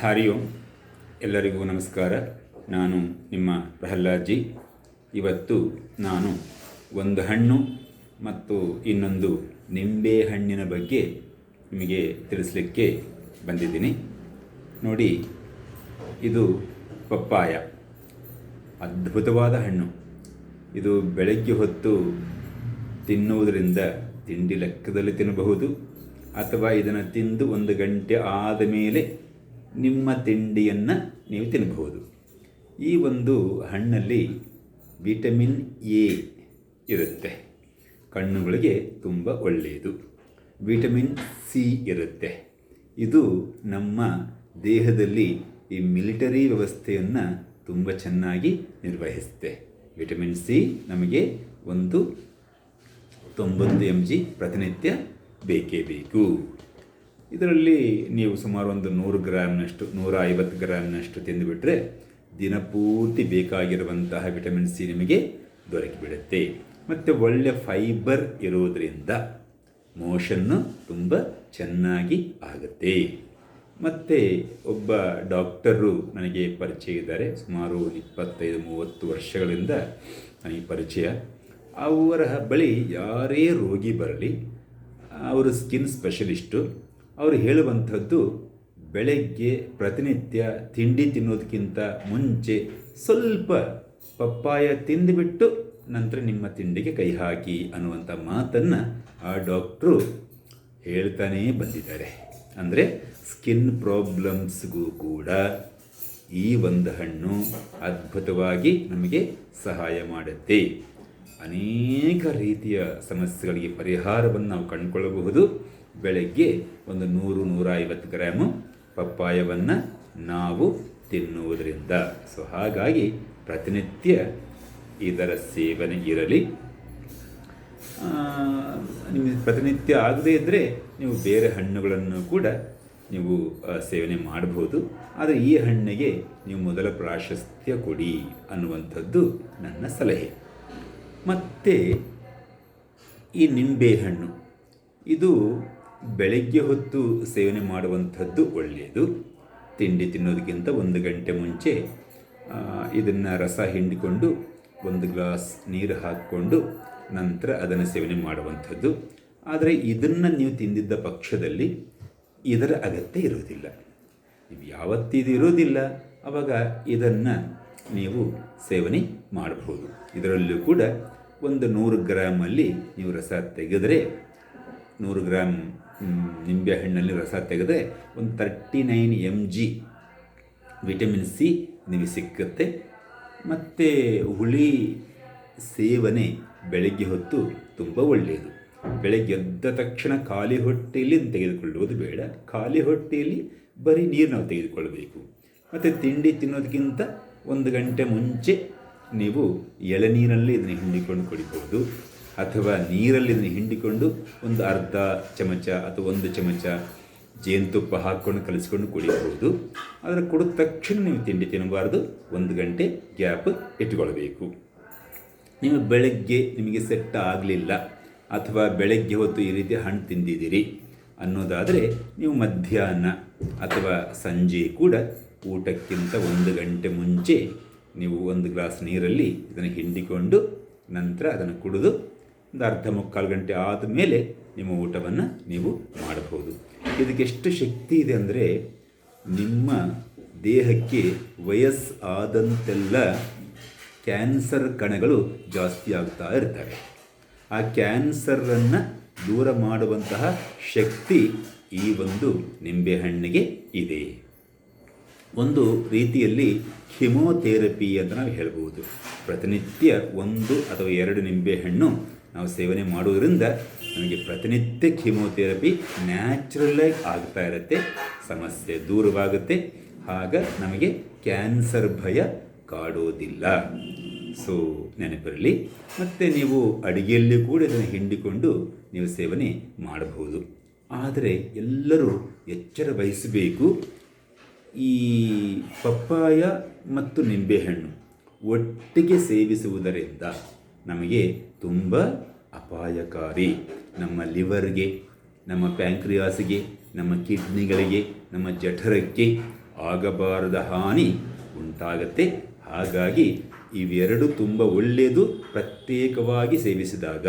ಹರಿ ಓಂ ಎಲ್ಲರಿಗೂ ನಮಸ್ಕಾರ. ನಾನು ನಿಮ್ಮ ಪ್ರಹ್ಲಾದ್ಜಿ. ಇವತ್ತು ನಾನು ಒಂದು ಹಣ್ಣು ಮತ್ತು ಇನ್ನೊಂದು ನಿಂಬೆ ಹಣ್ಣಿನ ಬಗ್ಗೆ ನಿಮಗೆ ತಿಳಿಸ್ಲಿಕ್ಕೆ ಬಂದಿದ್ದೀನಿ. ನೋಡಿ, ಇದು ಪಪ್ಪಾಯ. ಅದ್ಭುತವಾದ ಹಣ್ಣು. ಇದು ಬೆಳಗ್ಗೆ ಹೊತ್ತು ತಿನ್ನುವುದರಿಂದ ತಿಂಡಿ ಲೆಕ್ಕದಲ್ಲಿ ತಿನ್ನಬಹುದು ಅಥವಾ ಇದನ್ನು ತಿಂದು ಒಂದು ಗಂಟೆ ಆದ ಮೇಲೆ ನಿಮ್ಮ ತಿಂಡಿಯನ್ನು ನೀವು ತಿನ್ನಬಹುದು ಈ ಒಂದು ಹಣ್ಣಲ್ಲಿ ವಿಟಮಿನ್ ಎ ಇರುತ್ತೆ. ಕಣ್ಣುಗಳಿಗೆ ತುಂಬ ಒಳ್ಳೆಯದು. ವಿಟಮಿನ್ ಸಿ ಇರುತ್ತೆ. ಇದು ನಮ್ಮ ದೇಹದಲ್ಲಿ ಈ ಮಿಲಿಟರಿ ವ್ಯವಸ್ಥೆಯನ್ನು ತುಂಬ ಚೆನ್ನಾಗಿ ನಿರ್ವಹಿಸುತ್ತೆ. ವಿಟಮಿನ್ ಸಿ ನಮಗೆ ಒಂದು ತೊಂಬತ್ತು ಎಂ ಜಿ ಪ್ರತಿನಿತ್ಯ ಬೇಕೇ ಬೇಕು. ಇದರಲ್ಲಿ ನೀವು ಸುಮಾರು ಒಂದು ನೂರು ಗ್ರಾಮ್ನಷ್ಟು ನೂರ ಐವತ್ತು ಗ್ರಾಮ್ನಷ್ಟು ತಿಂದುಬಿಟ್ರೆ ದಿನಪೂರ್ತಿ ಬೇಕಾಗಿರುವಂತಹ ವಿಟಮಿನ್ ಸಿ ನಿಮಗೆ ದೊರಕಿಬಿಡುತ್ತೆ. ಮತ್ತು ಒಳ್ಳೆಯ ಫೈಬರ್ ಇರೋದರಿಂದ ಮೋಷನ್ನು ತುಂಬ ಚೆನ್ನಾಗಿ ಆಗುತ್ತೆ. ಮತ್ತು ಒಬ್ಬ ಡಾಕ್ಟರು ನನಗೆ ಪರಿಚಯ ಇದ್ದಾರೆ, ಸುಮಾರು ಇಪ್ಪತ್ತೈದು, ಮೂವತ್ತು ವರ್ಷಗಳಿಂದ ನನಗೆ ಪರಿಚಯ. ಅವರ ಬಳಿ ಯಾರೇ ರೋಗಿ ಬರಲಿ, ಅವರು ಸ್ಕಿನ್ ಸ್ಪೆಷಲಿಸ್ಟು ಅವರು ಹೇಳುವಂಥದ್ದು, ಬೆಳಗ್ಗೆ ಪ್ರತಿನಿತ್ಯ ತಿಂಡಿ ತಿನ್ನೋದಕ್ಕಿಂತ ಮುಂಚೆ ಸ್ವಲ್ಪ ಪಪ್ಪಾಯ ತಿಂದುಬಿಟ್ಟು ನಂತರ ನಿಮ್ಮ ತಿಂಡಿಗೆ ಕೈ ಹಾಕಿ ಅನ್ನುವಂಥ ಮಾತನ್ನು ಆ ಡಾಕ್ಟ್ರು ಹೇಳ್ತಾನೇ ಬಂದಿದ್ದಾರೆ. ಅಂದರೆ ಸ್ಕಿನ್ ಪ್ರಾಬ್ಲಮ್ಸ್ಗೂ ಕೂಡ ಈ ಒಂದು ಹಣ್ಣು ಅದ್ಭುತವಾಗಿ ನಮಗೆ ಸಹಾಯ ಮಾಡುತ್ತೆ. ಅನೇಕ ರೀತಿಯ ಸಮಸ್ಯೆಗಳಿಗೆ ಪರಿಹಾರವನ್ನು ನಾವು ಕಂಡುಕೊಳ್ಳಬಹುದು. ಬೆಳಗ್ಗೆ ಒಂದು ನೂರು ನೂರ ಐವತ್ತು ಗ್ರಾಮು ಪಪ್ಪಾಯವನ್ನು ನಾವು ತಿನ್ನುವುದರಿಂದ. ಸೊ, ಹಾಗಾಗಿ ಪ್ರತಿನಿತ್ಯ ಇದರ ಸೇವನೆ ಇರಲಿ. ನಿಮಗೆ ಪ್ರತಿನಿತ್ಯ ಆಗದೇ ಇದ್ದರೆ ನೀವು ಬೇರೆ ಹಣ್ಣುಗಳನ್ನು ಕೂಡ ನೀವು ಸೇವನೆ ಮಾಡಬಹುದು. ಆದರೆ ಈ ಹಣ್ಣಿಗೆ ನೀವು ಮೊದಲ ಪ್ರಾಶಸ್ತ್ಯ ಕೊಡಿ ಅನ್ನುವಂಥದ್ದು ನನ್ನ ಸಲಹೆ. ಮತ್ತು ಈ ನಿಂಬೆಹಣ್ಣು ಇದು ಬೆಳಗ್ಗೆ ಹೊತ್ತು ಸೇವನೆ ಮಾಡುವಂಥದ್ದು ಒಳ್ಳೆಯದು. ತಿಂಡಿ ತಿನ್ನೋದಕ್ಕಿಂತ ಒಂದು ಗಂಟೆ ಮುಂಚೆ ಇದನ್ನು ರಸ ಹಿಂಡಿಕೊಂಡು ಒಂದು ಗ್ಲಾಸ್ ನೀರು ಹಾಕಿಕೊಂಡು ನಂತರ ಅದನ್ನು ಸೇವನೆ ಮಾಡುವಂಥದ್ದು. ಆದರೆ ಇದನ್ನು ನೀವು ತಿಂದಿದ್ದ ಪಕ್ಷದಲ್ಲಿ ಇದರ ಅಗತ್ಯ ಇರುವುದಿಲ್ಲ. ನೀವು ಯಾವತ್ತಿದು ಇರೋದಿಲ್ಲ ಆವಾಗ ಇದನ್ನು ನೀವು ಸೇವನೆ ಮಾಡಬಹುದು. ಇದರಲ್ಲೂ ಕೂಡ ಒಂದು ನೂರು ಗ್ರಾಮಲ್ಲಿ ನೀವು ರಸ ತೆಗೆದರೆ ನೂರು ಗ್ರಾಮ್ ನಿಂಬೆಹಣ್ಣಲ್ಲಿ ರಸ ತೆಗೆದ್ರೆ ಒಂದು thirty nine M G vitamin C ನಿಮಗೆ ಸಿಕ್ಕುತ್ತೆ. ಮತ್ತು ಹುಳಿ ಸೇವನೆ ಬೆಳಗ್ಗೆ ಹೊತ್ತು ತುಂಬ ಒಳ್ಳೆಯದು. ಬೆಳಗ್ಗೆ ಎದ್ದ ತಕ್ಷಣ ಖಾಲಿ ಹೊಟ್ಟೆಯಲ್ಲಿ ತೆಗೆದುಕೊಳ್ಳುವುದು ಬೇಡ. ಖಾಲಿ ಹೊಟ್ಟೆಯಲ್ಲಿ ಬರೀ ನೀರು ನಾವು ತೆಗೆದುಕೊಳ್ಳಬೇಕು. ಮತ್ತು ತಿಂಡಿ ತಿನ್ನೋದಕ್ಕಿಂತ ಒಂದು ಗಂಟೆ ಮುಂಚೆ ನೀವು ಎಳನೀರಲ್ಲಿ ಇದನ್ನು ಹಿಂಡಿಕೊಂಡು ಕುಡಿಬೋದು ಅಥವಾ ನೀರಲ್ಲಿ ಇದನ್ನು ಹಿಂಡಿಕೊಂಡು ಒಂದು ಅರ್ಧ ಚಮಚ ಅಥವಾ ಒಂದು ಚಮಚ ಜೇನುತುಪ್ಪ ಹಾಕ್ಕೊಂಡು ಕಲಿಸ್ಕೊಂಡು ಕುಡಿಯಬಹುದು. ಆದರೆ ಕುಡಿದ ತಕ್ಷಣ ನೀವು ತಿಂಡಿ ತಿನ್ನಬಾರ್ದು. ಒಂದು ಗಂಟೆ ಗ್ಯಾಪ್ ಇಟ್ಕೊಳ್ಬೇಕು. ನೀವು ಬೆಳಗ್ಗೆ ನಿಮಗೆ ಸೆಟ್ ಆಗಲಿಲ್ಲ ಅಥವಾ ಬೆಳಗ್ಗೆ ಹೊತ್ತು ಈ ರೀತಿ ಹಣ್ಣು ತಿಂದಿದ್ದೀರಿ ಅನ್ನೋದಾದರೆ ನೀವು ಮಧ್ಯಾಹ್ನ ಅಥವಾ ಸಂಜೆ ಕೂಡ ಊಟಕ್ಕಿಂತ ಒಂದು ಗಂಟೆ ಮುಂಚೆ ನೀವು ಒಂದು ಗ್ಲಾಸ್ ನೀರಲ್ಲಿ ಇದನ್ನು ಹಿಂಡಿಕೊಂಡು ನಂತರ ಅದನ್ನು ಕುಡಿದು ಒಂದು ಅರ್ಧ ಮುಕ್ಕಾಲು ಗಂಟೆ ಆದ ಮೇಲೆ ನಿಮ್ಮ ಊಟವನ್ನು ನೀವು ಮಾಡಬಹುದು. ಇದಕ್ಕೆ ಎಷ್ಟು ಶಕ್ತಿ ಇದೆ ಅಂದರೆ ನಿಮ್ಮ ದೇಹಕ್ಕೆ ವಯಸ್ಸು ಆದಂತೆಲ್ಲ ಕ್ಯಾನ್ಸರ್ ಕಣಗಳು ಜಾಸ್ತಿ ಆಗ್ತಾ ಇರ್ತವೆ. ಆ ಕ್ಯಾನ್ಸರನ್ನು ದೂರ ಮಾಡುವಂತಹ ಶಕ್ತಿ ಈ ಒಂದು ನಿಂಬೆಹಣ್ಣಿಗೆ ಇದೆ. ಒಂದು ರೀತಿಯಲ್ಲಿ ಕೆಮೋಥೆರಪಿ ಅಂತ ನಾವು ಹೇಳ್ಬೋದು. ಪ್ರತಿನಿತ್ಯ ಒಂದು ಅಥವಾ ಎರಡು ನಿಂಬೆಹಣ್ಣು ನಾವು ಸೇವನೆ ಮಾಡುವುದರಿಂದ ನಮಗೆ ಪ್ರತಿನಿತ್ಯ ಕೀಮೋಥೆರಪಿ ನ್ಯಾಚುರಲಾಗಿ ಆಗ್ತಾ ಇರುತ್ತೆ, ಸಮಸ್ಯೆ ದೂರವಾಗುತ್ತೆ. ಆಗ ನಮಗೆ ಕ್ಯಾನ್ಸರ್ ಭಯ ಕಾಡೋದಿಲ್ಲ. ಸೊ, ನೆನಪಿರಲಿ. ಮತ್ತು ನೀವು ಅಡುಗೆಯಲ್ಲಿ ಕೂಡ ಇದನ್ನು ಹಿಂಡಿಕೊಂಡು ನೀವು ಸೇವನೆ ಮಾಡಬಹುದು. ಆದರೆ ಎಲ್ಲರೂ ಎಚ್ಚರ ವಹಿಸಬೇಕು. ಈ ಪಪ್ಪಾಯ ಮತ್ತು ನಿಂಬೆಹಣ್ಣು ಒಟ್ಟಿಗೆ ಸೇವಿಸುವುದರಿಂದ ನಮಗೆ ತುಂಬ ಅಪಾಯಕಾರಿ. ನಮ್ಮ ಲಿವರ್ಗೆ, ನಮ್ಮ ಪ್ಯಾಂಕ್ರಿಯಾಸ್ಗೆ, ನಮ್ಮ ಕಿಡ್ನಿಗಳಿಗೆ, ನಮ್ಮ ಜಠರಕ್ಕೆ ಆಗಬಾರದ ಹಾನಿ ಉಂಟಾಗತ್ತೆ. ಹಾಗಾಗಿ ಇವೆರಡು ತುಂಬ ಒಳ್ಳೆಯದು ಪ್ರತ್ಯೇಕವಾಗಿ ಸೇವಿಸಿದಾಗ.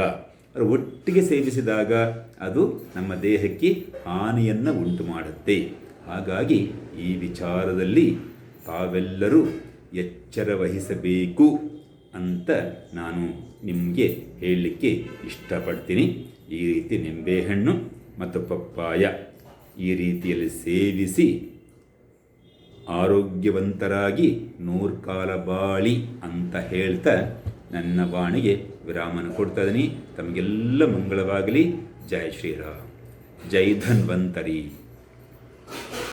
ಒಟ್ಟಿಗೆ ಸೇವಿಸಿದಾಗ ಅದು ನಮ್ಮ ದೇಹಕ್ಕೆ ಹಾನಿಯನ್ನು ಉಂಟು ಮಾಡುತ್ತೆ ಹಾಗಾಗಿ ಈ ವಿಚಾರದಲ್ಲಿ ತಾವೆಲ್ಲರೂ ಎಚ್ಚರ ವಹಿಸಬೇಕು. ಅಂತ ನಾನು ನಿಮಗೆ ಹೇಳಲಿಕ್ಕೆ ಇಷ್ಟಪಡ್ತೀನಿ. ಈ ರೀತಿ ನಿಂಬೆಹಣ್ಣು ಮತ್ತು ಪಪ್ಪಾಯ ಈ ರೀತಿಯಲ್ಲಿ ಸೇವಿಸಿ ಆರೋಗ್ಯವಂತರಾಗಿ ನೂರ್ಕಾಲ ಬಾಳಿ ಅಂತ ಹೇಳ್ತಾ ನನ್ನ ಬಾಣಿಗೆ ವಿರಾಮನ ಕೊಡ್ತಾ ಇದ್ದೀನಿ. ತಮಗೆಲ್ಲ ಮಂಗಳವಾಗಲಿ. ಜೈ ಶ್ರೀರಾಮ್. ಜೈ ಧನ್ವಂತರಿ.